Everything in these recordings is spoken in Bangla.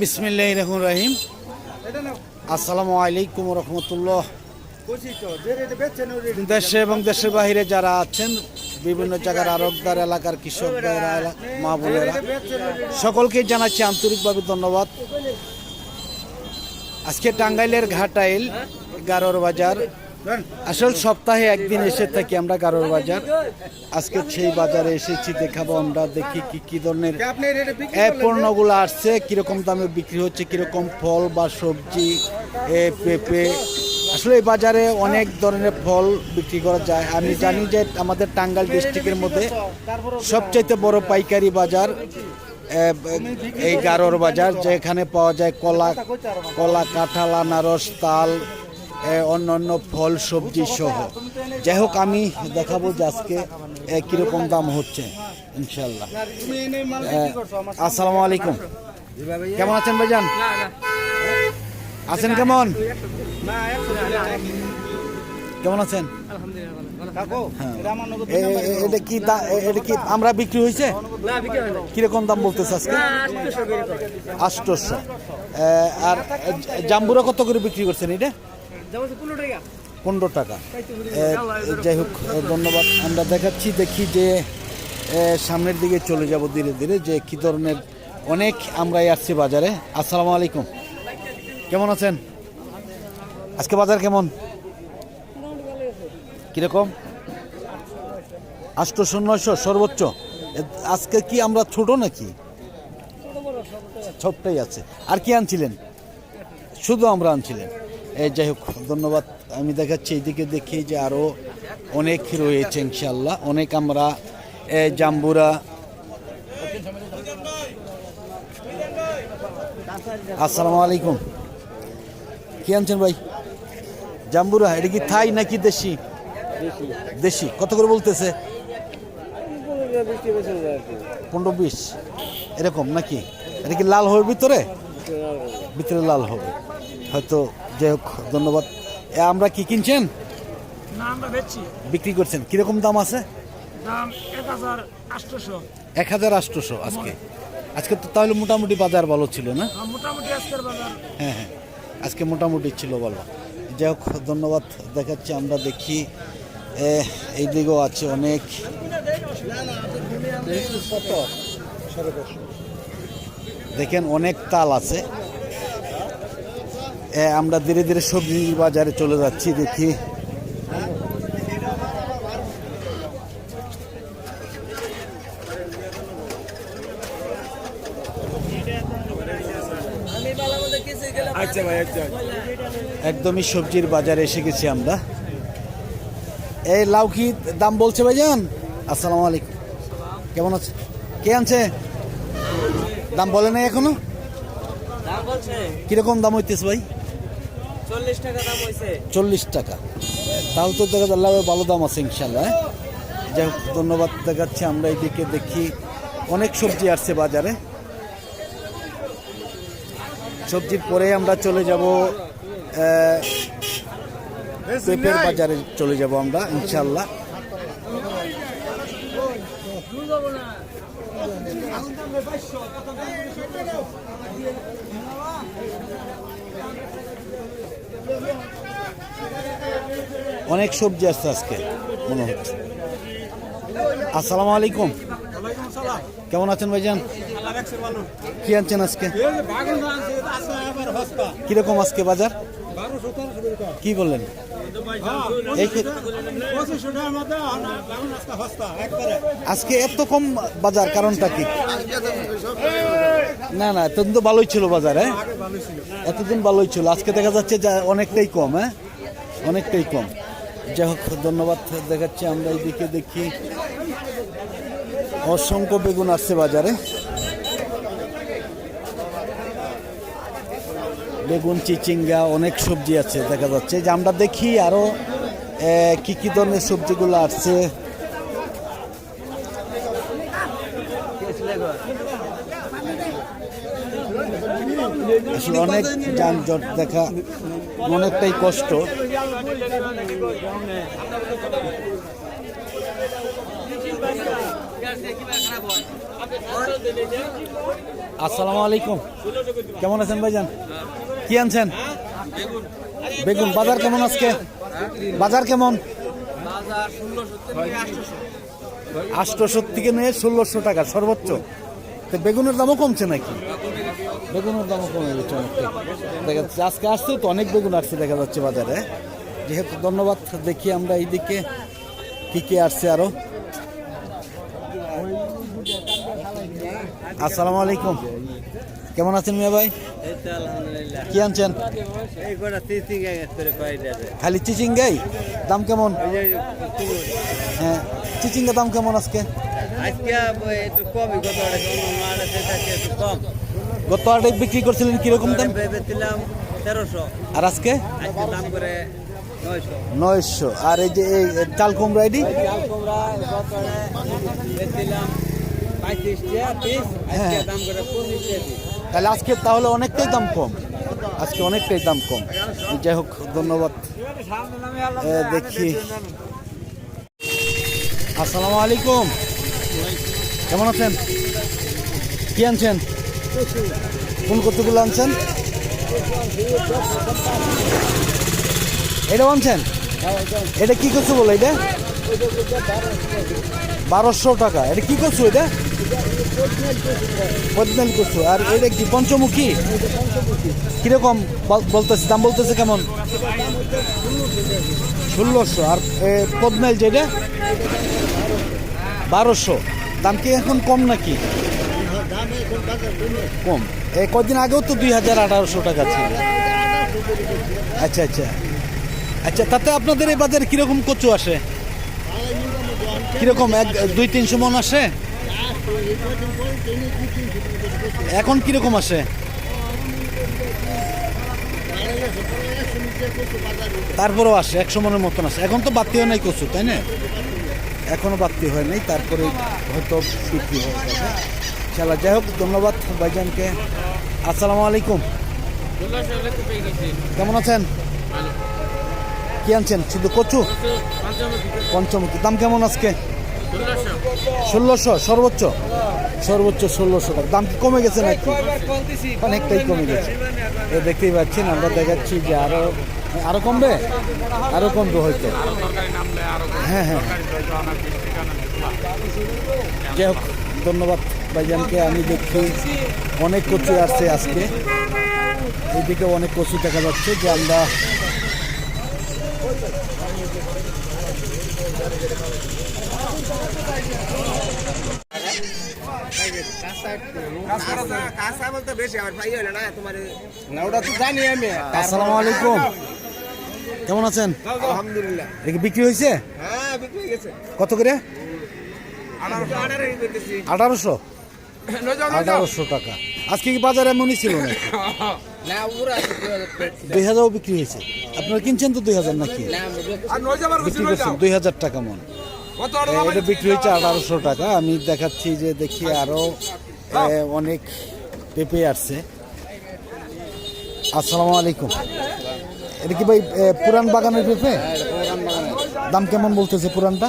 বিসমিল্লাহ রহমান রাহিম। আসসালামু আলাইকুম রহমতুল্লাহ। দেশে এবং দেশের বাইরে যারা আছেন, বিভিন্ন জায়গার আরবদার এলাকার কৃষকদের মা বোনেরা, সকলকে জানাচ্ছি আন্তরিকভাবে ধন্যবাদ। আজকে টাঙ্গাইলের ঘাটাইল গারোর বাজার আসল সপ্তাহে একদিন এসে থাকি আমরা গারোর বাজার। আজকে সেই বাজারে এসেছি, দেখাবো আমরা, দেখি কি কি ধরনের পণ্যগুলো আসছে, কীরকম দামে বিক্রি হচ্ছে, কীরকম ফল বা সবজি পেঁপে। আসলে এই বাজারে অনেক ধরনের ফল বিক্রি করা যায়। আমি জানি যে আমাদের টাঙ্গাইল ডিস্ট্রিক্টের মধ্যে সবচাইতে বড় পাইকারি বাজার এই গারোর বাজার, যেখানে পাওয়া যায় কলা কলা, কাঁঠাল, আনারস, তাল অন্যান্য ফল সবজি সহ। যাই হোক আমি দেখাবো যে আজকে কীরকম দাম হচ্ছে ইনশাল্লাহ আসসালামু আলাইকুম। কেমন আছেন ভাইজান? আছেন কেমন? কেমন আছেন? হ্যাঁ। এটা কি এটা কি আমরা বিক্রি হয়েছে? কীরকম দাম বলতেছে আজকে? আষ্টশো আর জাম্বুরা কত করে বিক্রি করছেন এটা? পনেরো টাকা। যাই হোক ধন্যবাদ। আমরা দেখাচ্ছি দেখি যে সামনের দিকে চলে যাব ধীরে ধীরে যে কি ধরনের অনেক আমরাই আসছি বাজারে। আসসালামু আলাইকুম। কেমন আছেন? আজকে বাজার কেমন? কীরকম? আষ্টশো নয়শো সর্বোচ্চ। আজকে কি আমরা ছোট নাকি? সবটাই আছে। আর কি আনছিলেন? শুধু আমরা আনছিলেন। যাই হোক, ধন্যবাদ। আমি দেখাচ্ছি এইদিকে দেখি যে আরও অনেক রয়েছে ইনশাল্লাহ অনেক আমরা জাম্বুরা, আসসালামু আলাইকুম। কি আনছেন ভাই? জাম্বুরা, এটা কি থাই নাকি দেশি? দেশি। কত করে বলতেছে? পনেরো বিশ। এরকম নাকি? এটা কি লাল হবে ভিতরে? ভিতরে লাল হবে। হয়তো যাই হোক ধন্যবাদ। এ, আমরা কি কিনছেন? বিক্রি করছেন। কীরকম দাম আছে? এক হাজার আটশোশো। আটশোশো আজকে। আজকে তো তাহলে মোটামুটি বাজার ভালো ছিল না? মোটামুটি হ্যাঁ হ্যাঁ। আজকে মোটামুটি ছিল ভালো। যাই হোক ধন্যবাদ দেখাচ্ছি আমরা দেখি। এই দিকেও আছে অনেক। দেখেন অনেক তাল আছে। আমরা ধীরে ধীরে সবজি বাজারে চলে যাচ্ছি দেখি। আচ্ছা ভাই আচ্ছা। একদমই সবজির বাজারে এসে গেছি আমরা। এই লাউ কি দাম বলছে ভাইজান? আসসালামু আলাইকুম। কেমন আছে? কে আনছে? দাম বলে নাই এখনও? দাম বলছে। কীরকম দাম হইতেছে ভাই? চল্লিশ টাকা তাও তো দেখা লাউয়ের ভালো দাম আছে ইনশাল্লাহ হ্যাঁ? যাই হোক, ধন্যবাদ দেখাচ্ছি, আমরা এদিকে দেখি, অনেক সবজি আসছে বাজারে। সবজির পরে আমরা চলে যাব পেঁপের বাজারে চলে যাব আমরা ইনশাল্লাহ অনেক সবজি আসছে আজকে মনে হচ্ছে। আসসালামু আলাইকুম। কেমন আছেন ভাইজান? কি আনছেন আজকে? কীরকম আজকে বাজার? কি বললেন? এই আজকে এত কম বাজার কারণটা কি? না না এতদিন তো ভালোই ছিল বাজার হ্যাঁ? এতদিন ভালোই ছিল আজকে দেখা যাচ্ছে যে অনেকটাই কম হ্যাঁ? অনেকটাই কম। যাই হোক ধন্যবাদ দেখাচ্ছি আমরা এইদিকে দেখি। অসংখ্য বেগুন আসছে বাজারে। বেগুন চিচিঙ্গা অনেক সবজি আছে দেখা যাচ্ছে। যে আমরা দেখি আরও এ, কি কি ধরনের সবজিগুলো আসছে। আসলে অনেক যানজট দেখা অনেকটাই কষ্ট। আসসালামু আলাইকুম। কেমন আছেন ভাইজান? কি আনছেন? বেগুন। বাজার কেমন আজকে? বাজার কেমন? আটশোশো থেকে নিয়ে ষোলোশো টাকা, সর্বোচ্চ। তো বেগুনের দামও কমছে নাকি? বেগুনের দামও কমে গেছে অনেকটা দেখা যাচ্ছে, আজকে আসছে তো অনেক বেগুন আসছে, দেখা যাচ্ছে বাজারে। যেহেতু ধন্যবাদ দেখি আমরা এইদিকে কি কি আসছে আরও। আসসালামু আলাইকুম। কেমন আছেন মিয়া ভাই? কি আনছেন? খালি চিচিঙ্গাই? দাম কেমন? হ্যাঁ চিচিঙ্গা দাম কেমন আজকে? গত আটে বিক্রি করছিলেন কীরকম দাম? তেরোশো। আর আজকে? আজকে দাম করে নয়শো। আর এই যে এই চাল কুমড়া এটি? হ্যাঁ। তাহলে আজকে তাহলে অনেকটাই দাম কম। আজকে অনেকটাই দাম কম। যাই হোক, ধন্যবাদ। দেখি। আসসালামু আলাইকুম। কেমন আছেন? কি আনছেন? কোন কতগুলো আনছেন? এটা আনছেন এটা কি করছ বলো এটা? বারোশো টাকা। এটা কি করছ এটা? পদ্মেল করছ। আর এটা কি পঞ্চমুখী? কীরকম বল- বলতেছে, দাম বলতেছে কেমন? ষোলোশো। আর পদ্মেল যেটা বারোশো। দাম কি এখন কম নাকি? কম। কদিন আগেও তো দুই হাজার আঠারোশো টাকা ছিল। আচ্ছা আচ্ছা। আচ্ছা তাতে আপনাদের এই বাজারে কীরকম কচু আসে? কীরকম এক দুই তিনশো মন আসে? এখন কীরকম আসে? তারপরেও আসে একশো মনের মতন আসে। এখন তো বাড়তি হয় নাই কচু তাই না? এখনও বাড়তি হয় নাই তারপরে হয়তো বিক্রি হয়ে যাবে। চালা যাই হোক ধন্যবাদ ভাইজানকে। আসসালামু আলাইকুম। কেমন আছেন? কি আনছেন? শুধু কচু? পঞ্চমুখী। দাম কেমন আজকে? ষোলোশো, সর্বোচ্চ? সর্বোচ্চ ষোলোশো টাকা। দাম কি কমে গেছে নাকি? অনেকটাই কমে গেছে। এ দেখতেই পাচ্ছেন, আমরা দেখাচ্ছি যে আরও আরও কমবে? আরও কমবে হয়তো। হ্যাঁ হ্যাঁ। যাই হোক, ধন্যবাদ ভাইজানকে। আমি দেখছি অনেক কচু আসছে আজকে। এদিকে অনেক কচু দেখা যাচ্ছে যে আমরা আসসালামু আলাইকুম কেমন আছেন? আলহামদুলিল্লাহ। বিক্রি হয়েছে? হ্যাঁ বিক্রি হয়ে গেছে কত করে? আঠারোশো? আঠারোশো টাকা। আজকে কি বাজার এমনই ছিল না না ওরা আছে দুই হাজারও বিক্রি হয়েছে। আপনারা কিনছেন তো দুই হাজার নাকি? বিক্রি করছেন দুই হাজার টাকা মন। এটা বিক্রি হয়েছে আঠারোশো টাকা। আমি দেখাচ্ছি যে দেখি আরও অনেক পেঁপে আসছে। আসসালামু আলাইকুম। এটা কি ভাই পুরান বাগানের পেঁপে? দাম কেমন বলতেছে পুরানটা?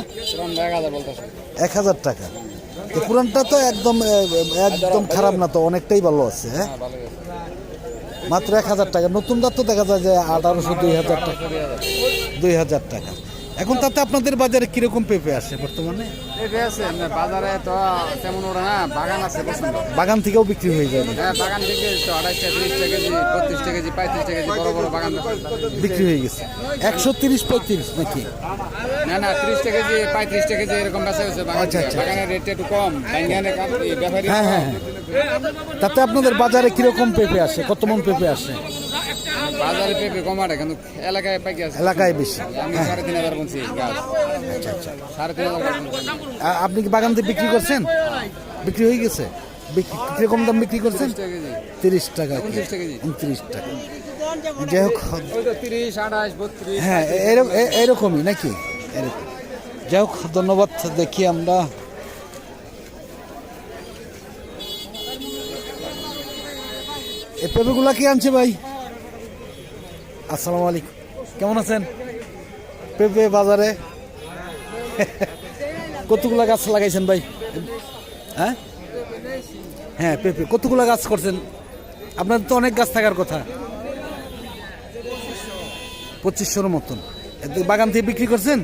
এক হাজার টাকা। তো পুরানটা তো একদম একদম খারাপ না তো অনেকটাই ভালো আছে হ্যাঁ? মাত্র এক হাজার টাকা। নতুনটা তো দেখা যায় যে আঠারোশো দুই হাজার টাকা। দুই হাজার টাকা। এখন তাতে আপনাদের বাজারে কীরকম পেঁপে আসে বর্তমানে? পেঁপে আছে না বাজারে তো তেমন ওরা না বাগান আছে বাগান থেকেও বিক্রি হয়ে যায় হ্যাঁ বাগান থেকে তো আড়াইশটা তিরিশ টাকা কেজি বত্রিশ টাকা কেজি পঁয়ত্রিশ টাকা কেজি বড় বড় বাগান বিক্রি হয়ে গেছে। একশো তিরিশ পঁয়ত্রিশ নাকি? না না ত্রিশ টাকা কেজি পঁয়ত্রিশ টাকা কেজি এরকম বেচা হয়েছে আচ্ছা, আচ্ছা। বাগানের রেটটা একটু কম ব্যাপারী হ্যাঁ হ্যাঁ হ্যাঁ। তাতে আপনাদের বাজারে কীরকম পেঁপে আসে? কত মন পেঁপে আসে? বাজারে পেঁপে কমাটা কিন্তু এলাকায় পাইকি আছে। এলাকায় বেশি। আমি সাড়ে তিন হাজার বলছি গাছ। সাড়ে তিন হাজার গাছ বলছি। আ- আপনি কি বাগান থেকে বিক্রি করছেন? বিক্রি হয়ে গেছে? বিক্রি- কীরকম দাম বিক্রি করছেন? তিরিশ টাকা উনত্রিশ টাকা যাই হোক তিরিশ আঠাশ বত্রিশ। হ্যাঁ এ- এরক- এ- এরকমই নাকি? এরকম। যাই হোক ধন্যবাদ দেখি আমরা। এ পেঁপেগুলা কি আনছে ভাই? আসসালামু আলাইকুম। কেমন আছেন? পেঁপে বাজারে। কতগুলো গাছ লাগাইছেন ভাই? হ্যাঁ? হ্যাঁ পেঁপে। কতগুলো গাছ করছেন? আপনার তো অনেক গাছ থাকার কথা। পঁচিশশোর মতন। বাগান থেকে বিক্রি করছেন?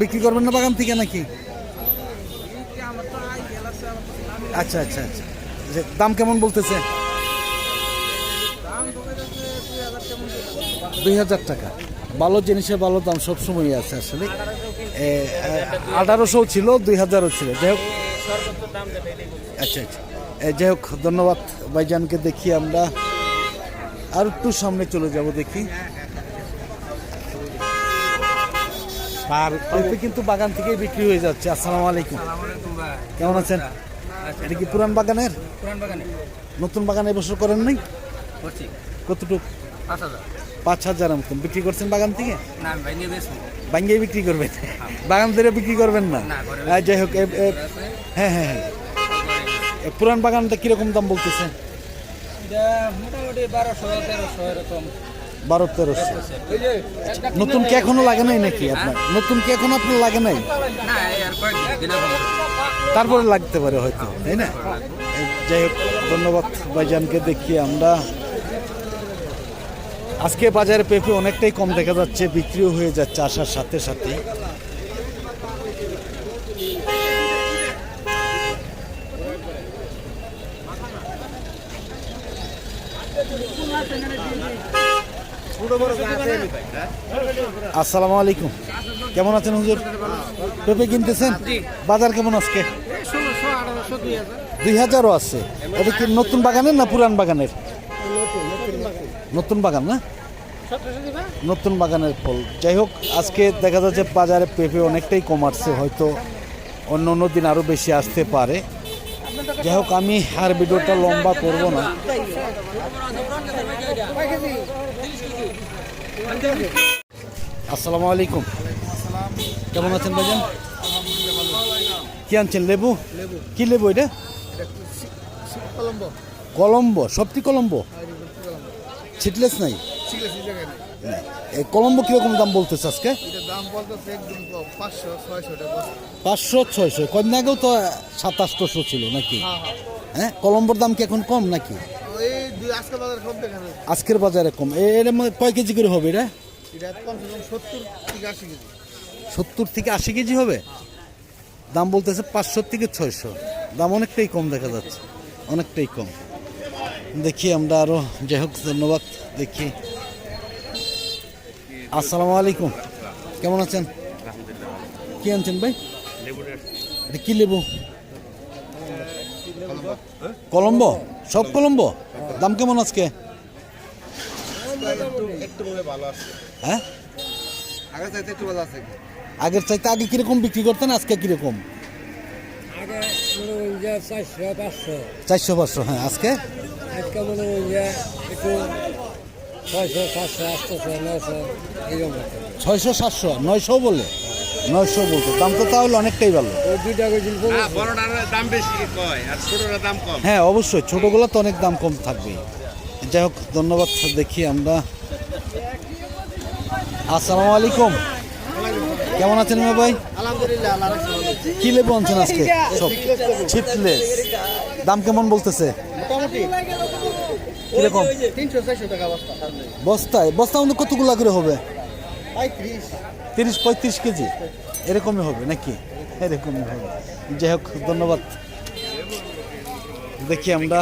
বিক্রি করবেন না বাগান থেকে নাকি? আচ্ছা আচ্ছা আচ্ছা। দাম কেমন বলতেছে? দুই হাজার টাকা। ভালো জিনিসের ভালো দাম সবসময়ই আছে আসলে। আঠারোশো ছিল দুই হাজারও ছিল। যাই হোক। আচ্ছা আচ্ছা। যাই হোক ধন্যবাদ ভাইজানকে দেখি আমরা। আর একটু সামনে চলে যাব দেখি। আর পেঁপে কিন্তু বাগান থেকেই বিক্রি হয়ে যাচ্ছে। আসসালামু আলাইকুম। কেমন আছেন? এটা কি পুরান বাগানের? পুরান বাগানে। নতুন বাগান এবছর করেন নাই? কতটুকু? পাঁচ হাজার পাঁচ মতন বিক্রি করছেন বাগান থেকে? বাঙ্গিয়ে বিক্রি করবেন? বাগান ধরে বিক্রি করবেন না? যাই হোক হ্যাঁ হ্যাঁ হ্যাঁ। পুরান বাগানটা কীরকম দাম বলতেছে? বারো তেরোশো। নতুন কি এখনও লাগে নাই নাকি আপনার? নতুন কি এখনও আপনার লাগে নাই? তারপরে লাগতে পারে হয়তো তাই না? যাই হোক ধন্যবাদ ভাইজানকে দেখি আমরা আজকে বাজারে পেঁপে অনেকটাই কম দেখা যাচ্ছে বিক্রিও হয়ে যাচ্ছে আসার সাথে সাথে আসসালামু আলাইকুম। কেমন আছেন হুজুর? পেঁপে কিনতেছেন? বাজার কেমন আজকে? দুই হাজারও আছে। এটা কি নতুন বাগানের না পুরান বাগানের? নতুন বাগান না? নতুন বাগানের ফল। যাই হোক আজকে দেখা যাচ্ছে বাজারে পেঁপে অনেকটাই কমাচ্ছে হয়তো অন্য অন্য দিন আরও বেশি আসতে পারে। যাই হোক আমি আর ভিডিওটা লম্বা করব না। আসসালামু আলাইকুম। কেমন আছেন ভাইজান? কি আনছেন লেবু? কি লেবু এটা? কলম্বো। সবটি কলম্বো? ছিটলেস নাই। এই কলম্বো কীরকম দাম বলতেছে আজকে? পাঁচশো ছয়শো কদিন আগেও তো সাতাশশো ছিল নাকি? হ্যাঁ কলম্বোর দাম কি এখন কম নাকি? আজকের বাজারে কম এর মধ্যে কয় কেজি করে হবে এটা? সত্তর থেকে আশি কেজি। সত্তর থেকে আশি কেজি হবে? দাম বলতেছে পাঁচশো থেকে ছয়শো। দাম অনেকটাই কম দেখা যাচ্ছে। অনেকটাই কম। দেখি আমরা আরও যাই হোক ধন্যবাদ দেখি। আসসালামু আলাইকুম। কেমন আছেন? কি আনছেন ভাই? এটা কি লেবু? কলম্বো? সব কলম্বো? দাম কেমন আজকে? হ্যাঁ? আগের চাইতে আগে কীরকম বিক্রি করতেন আজকে কীরকম? চারশো পাঁচশো। চারশো পাঁচশো হ্যাঁ আজকে? আজকে মনে হয় যে একটু ছয়শো সাতশো আটশো নশো এইরকম ছয়শো সাতশো নয়শো বলে? নয়শো বলতো দাম তো তাহলে অনেকটাই ভালো। ওই দুইটা কেজি দাম বেশি কয় আর দাম কম? হ্যাঁ অবশ্যই ছোটোগুলো তো অনেক দাম কম থাকবে যাই হোক ধন্যবাদ দেখি আমরা। আসসালামু আলাইকুম। কেমন আছেন ভাই? আলহামদুলিল্লাহ। কি লেবু আনছেন আজকে? সব ছিটলেস দাম কেমন বলতেছে? কীরকম? বস্তায়? বস্তা আমাদের কতগুলো করে হবে? তিরিশ, পঁয়ত্রিশ কেজি। এরকমই হবে নাকি? এরকমই হবে। যাই হোক, ধন্যবাদ। দেখি আমরা